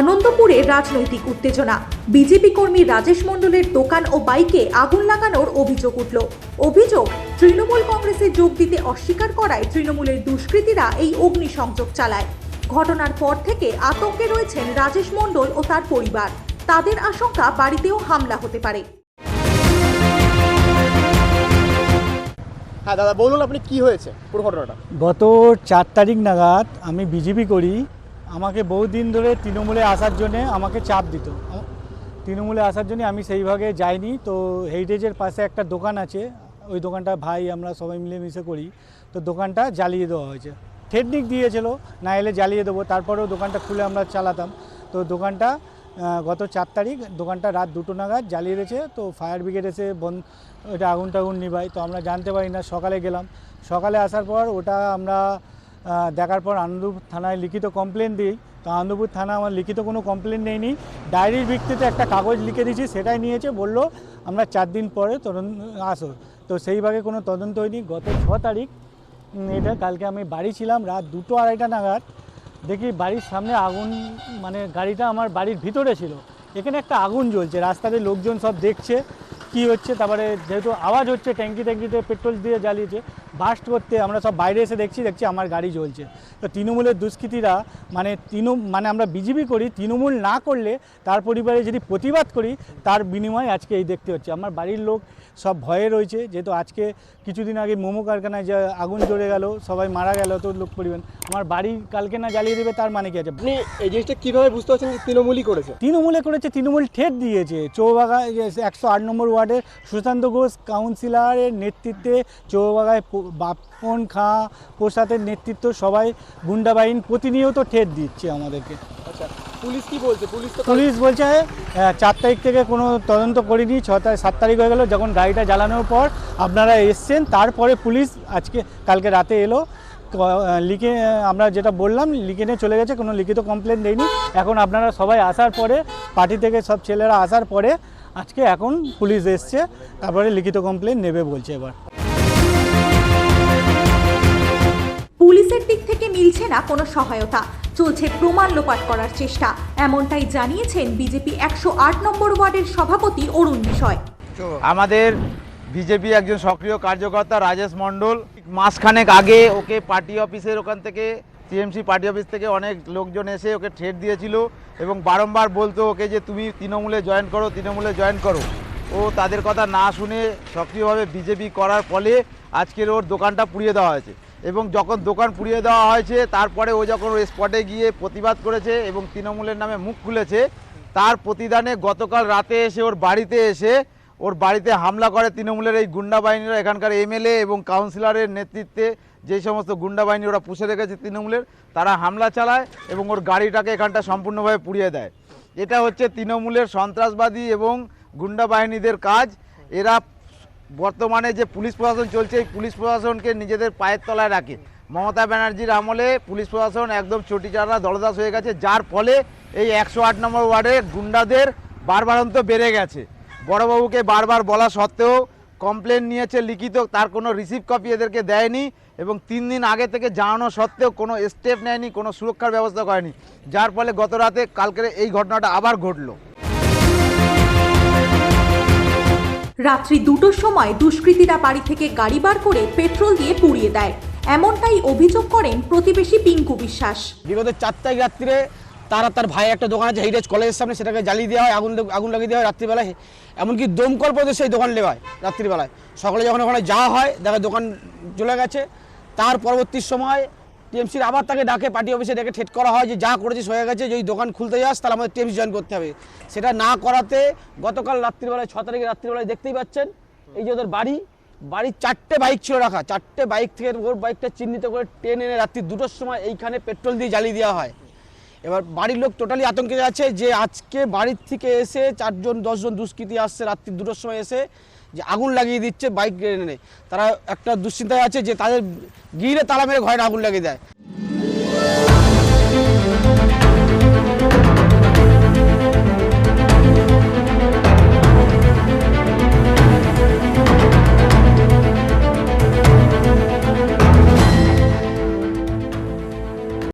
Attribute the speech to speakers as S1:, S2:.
S1: আনন্দপুরে রাজনৈতিক উত্তেজনা। বিজেপি কর্মী রাজেশ মণ্ডলের দোকান ও বাইকে আগুন লাগানোর অভিযোগ উঠল। অভিযোগ তৃণমূল কংগ্রেসে যোগ দিতে অস্বীকার করায় তৃণমূলের দুষ্কৃতীরা এই অগ্নিসংযোগ চালায়। ঘটনার পর থেকে আতঙ্কে রয়েছেন রাজেশ মণ্ডল ও তার পরিবার। তাদের আশঙ্কা বাড়িতেও হামলা হতে পারে।
S2: হ্যাঁ দাদা বলুন আপনি কি হয়েছে? পুরো ঘটনাটা।
S3: গত চার তারিখ নাগাদ আমি বিজেপি করি আমাকে বহুদিন ধরে তৃণমূলে আসার জন্যে আমাকে চাপ দিত। তৃণমূলে আসার জন্য আমি সেইভাবে যাইনি। তো হেরিটেজের পাশে একটা দোকান আছে। ওই দোকানটা ভাই আমরা সবাই মিলে মিশে করি। তো দোকানটা জ্বালিয়ে দেওয়া হয়েছে। টেকনিক দিয়েছিল, না এলে জ্বালিয়ে দেবো। তারপরেও দোকানটা খুলে আমরা চালাতাম। তো দোকানটা গত চার তারিখ দোকানটা রাত দুটো নাগাদ জ্বালিয়ে দিয়েছে। তো ফায়ার ব্রিগেড এসে বন ওটা আগুন টাগুন নিবাই তো আমরা জানতে পারি না, সকালে গেলাম। সকালে আসার পর ওটা আমরা দেখার পর আনন্দপুর থানায় লিখিত কমপ্লেন দিই। তো আনন্দপুর থানা আমার লিখিত কোনো কমপ্লেন নেয়নি ডায়েরির ভিত্তিতে একটা কাগজ লিখে দিয়েছি, সেটাই নিয়েছে, বলল, আমরা চার দিন পরে তদন্ত, আসো। তো সেইভাবে কোনো তদন্ত হয়নি। গত ছ তারিখ এটা কালকে আমি বাড়ি ছিলাম, রাত দুটো আড়াইটা নাগাদ। দেখি বাড়ির সামনে আগুন মানে গাড়িটা আমার বাড়ির ভিতরে ছিল। এখানে একটা আগুন জ্বলছে, রাস্তাতে লোকজন সব দেখছে। কি হচ্ছে তারপরে যেহেতু আওয়াজ হচ্ছে ট্যাঙ্কি ট্যাঙ্কিতে পেট্রোল দিয়ে জ্বালিয়েছে বাস্ট করতে আমরা সব বাইরে এসে দেখছি দেখছি আমার গাড়ি জ্বলছে। তো তৃণমূলের দুষ্কৃতীরা মানে তৃণ মানে আমরা বিজেপি করি তৃণমূল না করলে তার পরিবারে যদি প্রতিবাদ করি তার বিনিময়ে আজকে এই দেখতে হচ্ছে। আমার বাড়ির লোক সব ভয়ে রয়েছে যেহেতু আজকে কিছুদিন আগে মোমো কারখানায় যে আগুন জ্বলে গেল সবাই মারা গেল তো লোক পরিমাণ আমার বাড়ি কালকে না জ্বালিয়ে দেবে তার মানে কি আছে?
S2: আপনি এই জিনিসটা কীভাবে বুঝতে পারছেন যে তৃণমূলই করেছে?
S3: তৃণমূলে করেছে তৃণমূল ঠেট দিয়েছে চৌবাগা একশো আট নম্বর ওয়ার্ডের সুশান্ত ঘোষ কাউন্সিলরের নেতৃত্বে চৌবাগায় বাপন খাঁ প্রসাদের নেতৃত্ব সবাই গুন্ডা বাহিনী প্রতিনিয়ত ঠেট দিচ্ছে আমাদেরকে।
S2: আচ্ছা পুলিশ কি বলছে? পুলিশ
S3: পুলিশ বলছে চার তারিখ থেকে কোনো তদন্ত করিনি ছ তারিখ সাত তারিখ হয়ে গেল যখন গাড়িটা জ্বালানোর পর আপনারা এসছেন তারপরে পুলিশ আজকে কালকে রাতে এলো লিখে আমরা যেটা বললাম লিখে নিয়ে চলে গেছে কোনো লিখিত কমপ্লেন দেয়নি। এখন আপনারা সবাই আসার পরে পার্টি থেকে সব ছেলেরা আসার পরে আজকে এখন পুলিশ এসছে তারপরে লিখিত কমপ্লেন নেবে বলছে এবার।
S1: পুলিশের দিক থেকে মিলছে না কোনো সহায়তা চলছে প্রমাণ লোপাট করার চেষ্টা এমনটাই জানিয়েছেন বিজেপি একশো আট নম্বর ওয়ার্ডের সভাপতি অরুণ বিষয়
S4: আমাদের বিজেপি একজন সক্রিয় কার্যকর্তা রাজেশ মণ্ডল মাসখানেক আগে ওকে পার্টি অফিসের ওখান থেকে টিএমসি পার্টি অফিস থেকে অনেক লোকজন এসে ওকে থ্রেট দিয়েছিল এবং বারংবার বলতো ওকে যে তুমি তৃণমূলে জয়েন করো, তৃণমূলে জয়েন করো। ও তাদের কথা না শুনে সক্রিয়ভাবে বিজেপি করার ফলে আজকের ওর দোকানটা পুড়িয়ে দেওয়া হয়েছে। এবং যখন দোকান পুড়িয়ে দেওয়া হয়েছে, তারপরে ও যখন ওই স্পটে গিয়ে প্রতিবাদ করেছে এবং তৃণমূলের নামে মুখ খুলেছে, তার প্রতিদানে গতকাল রাতে এসে ওর বাড়িতে এসে ওর বাড়িতে হামলা করে তৃণমূলের এই গুন্ডা বাহিনীরা, এখানকার এমএলএ এবং কাউন্সিলরের নেতৃত্বে যে সমস্ত গুন্ডা বাহিনী ওরা পুষে রেখেছে তৃণমূলের, তারা হামলা চালায় এবং ওর গাড়িটাকে এখানটা সম্পূর্ণভাবে পুড়িয়ে দেয়। এটা হচ্ছে তৃণমূলের সন্ত্রাসবাদী এবং গুন্ডা বাহিনীদের কাজ। এরা বর্তমানে যে পুলিশ প্রশাসন চলছে, এই পুলিশ প্রশাসনকে নিজেদের পায়ের তলায় রাখে। মমতা ব্যানার্জির আমলে পুলিশ প্রশাসন একদম চটিচারা দলদাস হয়ে গেছে, যার ফলে এই একশো আট নম্বর ওয়ার্ডে গুন্ডাদের বারবারন্ত বেড়ে গেছে। বড়বাবুকে বারবার বলা সত্ত্বেও কমপ্লেন নিয়েছে লিখিত তার কোনো রিসিভ কপি এদেরকে দেয়নি এবং তিন দিন আগে থেকে জানানো সত্ত্বেও কোনো স্টেপ নেয়নি কোনো সুরক্ষার ব্যবস্থা করেনি। যার ফলে গত রাতে কালকের এই ঘটনাটা আবার ঘটলো।
S1: রাত্রি দুটোর সময় দুষ্কৃতীরা বাড়ি থেকে গাড়ি বার করে পেট্রোল দিয়ে পুড়িয়ে দেয়। এমনটাই অভিযোগ করেন প্রতিবেশী পিঙ্কু বিশ্বাস।
S5: বিগত চার তারিখ রাত্রিরে তারা তার ভাই একটা দোকান আছে হেরিটেজ কলেজের সামনে, সেটাকে জ্বালিয়ে দেওয়া হয়, আগুন আগুন লাগিয়ে দেওয়া হয় রাত্রিবেলায়। এমনকি দমকল পর্যন্ত সেই দোকান লেওয়া হয় রাত্রিবেলায়। সকালে যখন ওখানে যাওয়া হয়, দেখা দোকান চলে গেছে। তার পরবর্তী সময় টিএমসির আবার তাকে ডাকে, পার্টি অফিসে ডেকে ঠেট করা হয় যে, যা করেছিস হয়ে গেছে, যদি দোকান খুলতে যাস, তাহলে আমাদের টিএমসি জয়েন করতে হবে। সেটা না করাতে গতকাল রাত্রিবেলায়, ছ তারিখে রাত্রিবেলায় দেখতেই পাচ্ছেন, এই যে ওদের বাড়ি, বাড়ির চারটে বাইক ছিল রাখা। চারটে বাইক থেকে ওর বাইকটা চিহ্নিত করে ট্রেন এনে রাত্রি দুটোর সময় এইখানে পেট্রোল দিয়ে জ্বালিয়ে দেওয়া হয়। এবার বাড়ির লোক টোটালি আতঙ্কে আছে যে আজকে বাড়ির থেকে এসে চারজন, দশজন দুষ্কৃতী আসছে রাত্রি দুটোর সময় এসে যে আগুন লাগিয়ে দিচ্ছে বাইক এনে তারা একটা দুশ্চিন্তায় আছে যে তাদের গিরে তালা মেরে ঘরে আগুন লাগিয়ে দেয়।